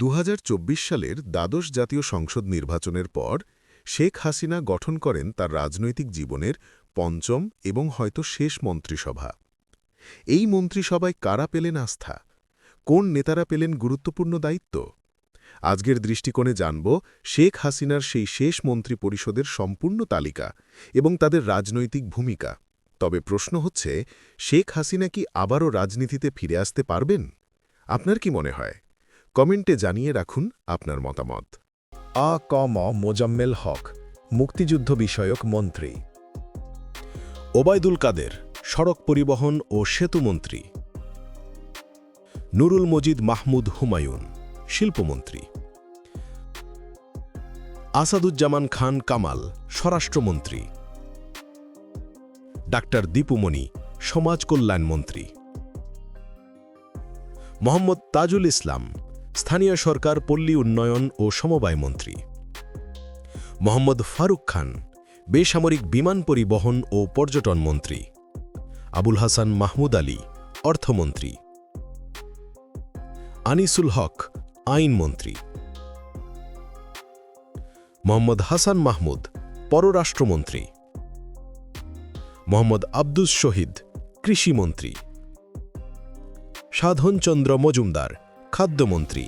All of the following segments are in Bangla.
দু হাজার চব্বিশ সালের দ্বাদশ জাতীয় সংসদ নির্বাচনের পর শেখ হাসিনা গঠন করেন তার রাজনৈতিক জীবনের পঞ্চম এবং হয়তো শেষ মন্ত্রিসভা। এই মন্ত্রিসভায় কারা পেলেন আস্থা? কোন নেতারা পেলেন গুরুত্বপূর্ণ দায়িত্ব? আজকের দৃষ্টিকোণে জানব শেখ হাসিনার সেই শেষ মন্ত্রী পরিষদের সম্পূর্ণ তালিকা এবং তাদের রাজনৈতিক ভূমিকা। তবে প্রশ্ন হচ্ছে, শেখ হাসিনা কি আবারও রাজনীতিতে ফিরে আসতে পারবেন? আপনার কি মনে হয়? কমেন্টে জানিয়ে রাখুন আপনার মতামত। আ, ক, ম, মোজাম্মেল হক, মুক্তিযুদ্ধ বিষয়ক মন্ত্রী। ওবায়দুল কাদের, সড়ক পরিবহন ও সেতুমন্ত্রী নুরুল মজিদ মাহমুদ হুমায়ুন, শিল্পমন্ত্রী। আসাদুজ্জামান খান কামাল, স্বরাষ্ট্রমন্ত্রী। ডাক্তার দীপুমণি সমাজ কল্যাণ মন্ত্রী। মোহাম্মদ তাজুল ইসলাম স্থানীয় সরকার, পল্লী উন্নয়ন ও সমবায় মন্ত্রী। মোহাম্মদ ফারুক খান, বেসামরিক বিমান পরিবহন ও পর্যটন মন্ত্রী। আবুল হাসান মাহমুদ আলী, অর্থমন্ত্রী। আনিসুল হক আইনমন্ত্রী মোহাম্মদ হাসান মাহমুদ, পররাষ্ট্রমন্ত্রী। মোহাম্মদ আব্দুস শহীদ, কৃষিমন্ত্রী। সাধনচন্দ্র মজুমদার, খাদ্যমন্ত্রী।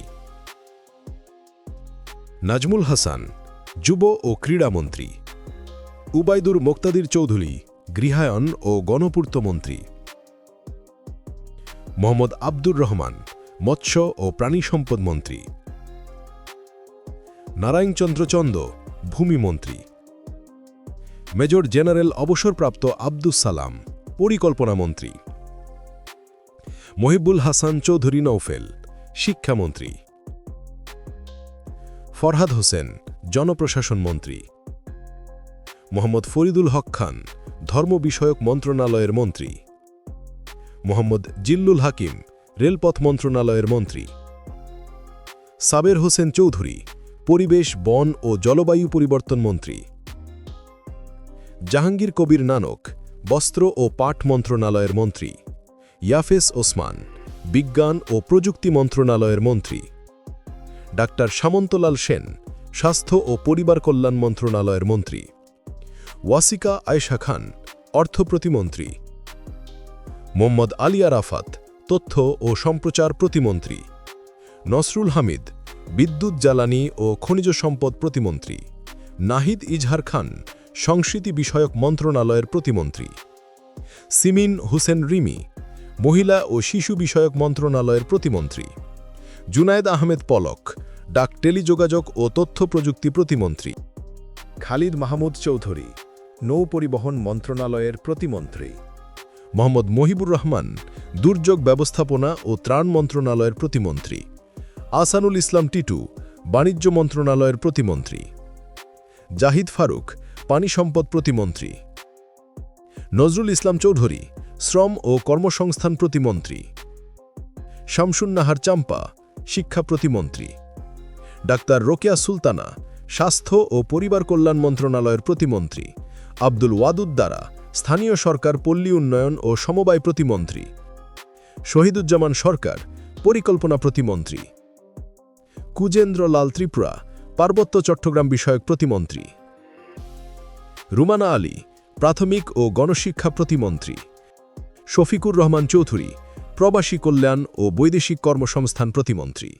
নাজমুল হাসান, যুব ও ক্রীড়ামন্ত্রী উবাইদুর মোক্তাদির চৌধুরী, গৃহায়ন ও গণপূর্ত মন্ত্রী। মোহাম্মদ আব্দুর রহমান, মৎস্য ও প্রাণী সম্পদ মন্ত্রী। নারায়ণচন্দ্র চন্দ ভূমিমন্ত্রী মেজর জেনারেল অবসরপ্রাপ্ত আব্দুস সালাম, পরিকল্পনা মন্ত্রী। মহিবুল হাসান চৌধুরী নৌফেল শিক্ষামন্ত্রী। ফরহাদ হোসেন, জনপ্রশাসন মন্ত্রী। মোহাম্মদ ফরিদুল হক খান, ধর্ম বিষয়ক মন্ত্রণালয়ের মন্ত্রী। মোহাম্মদ জিল্লুল হাকিম, রেলপথ মন্ত্রণালয়ের মন্ত্রী। সাবের হোসেন চৌধুরী, পরিবেশ, বন ও জলবায়ু পরিবর্তন মন্ত্রী। জাহাঙ্গীর কবির নানক, বস্ত্র ও পাট মন্ত্রণালয়ের মন্ত্রী। ইয়াফেস ওসমান, বিজ্ঞান ও প্রযুক্তি মন্ত্রণালয়ের মন্ত্রী। ডাক্তার সামন্তলাল সেন, স্বাস্থ্য ও পরিবার কল্যাণ মন্ত্রণালয়ের মন্ত্রী। ওয়াসিকা আয়েশা খান, অর্থ প্রতিমন্ত্রী। মোহাম্মদ আলী আরাফাত, তথ্য ও সম্প্রচার প্রতিমন্ত্রী। নসরুল হামিদ, বিদ্যুৎ, জ্বালানি ও খনিজ সম্পদ প্রতিমন্ত্রী। নাহিদ ইজহার খান, সংস্কৃতি বিষয়ক মন্ত্রণালয়ের প্রতিমন্ত্রী। সিমিন হুসেন রিমি, মহিলা ও শিশু বিষয়ক মন্ত্রণালয়ের প্রতিমন্ত্রী। জুনায়েদ আহমেদ পলক ডাক টেলিযোগাযোগ ও তথ্য প্রযুক্তি প্রতিমন্ত্রী। খালিদ মাহমুদ চৌধুরী, নৌ পরিবহন মন্ত্রণালয়ের প্রতিমন্ত্রী। মোহাম্মদ মহিবুর রহমান, দুর্যোগ ব্যবস্থাপনা ও ত্রাণ মন্ত্রণালয়ের প্রতিমন্ত্রী। আসানুল ইসলাম টিটু, বাণিজ্য মন্ত্রণালয়ের প্রতিমন্ত্রী। জাহিদ ফারুক, পানি সম্পদ প্রতিমন্ত্রী। নজরুল ইসলাম চৌধুরী, শ্রম ও কর্মসংস্থান প্রতিমন্ত্রী। শামসুন্নাহার চাম্পা, শিক্ষা প্রতিমন্ত্রী। ডাক্তার রোকেয়া সুলতানা, স্বাস্থ্য ও পরিবার কল্যাণ মন্ত্রণালয়ের প্রতিমন্ত্রী, আব্দুল ওয়াদুদ্দারা স্থানীয় সরকার পল্লী উন্নয়ন ও সমবায় প্রতিমন্ত্রী, শহীদুজ্জামান সরকার পরিকল্পনা প্রতিমন্ত্রী কুজেন্দ্র লাল ত্রিপুরা পার্বত্য চট্টগ্রাম বিষয়ক প্রতিমন্ত্রী, রুমানা আলী প্রাথমিক ও গণশিক্ষা প্রতিমন্ত্রী, শফিকুর রহমান চৌধুরী প্রবাসী কল্যাণ ও বৈদেশিক কর্মসংস্থান প্রতিমন্ত্রী।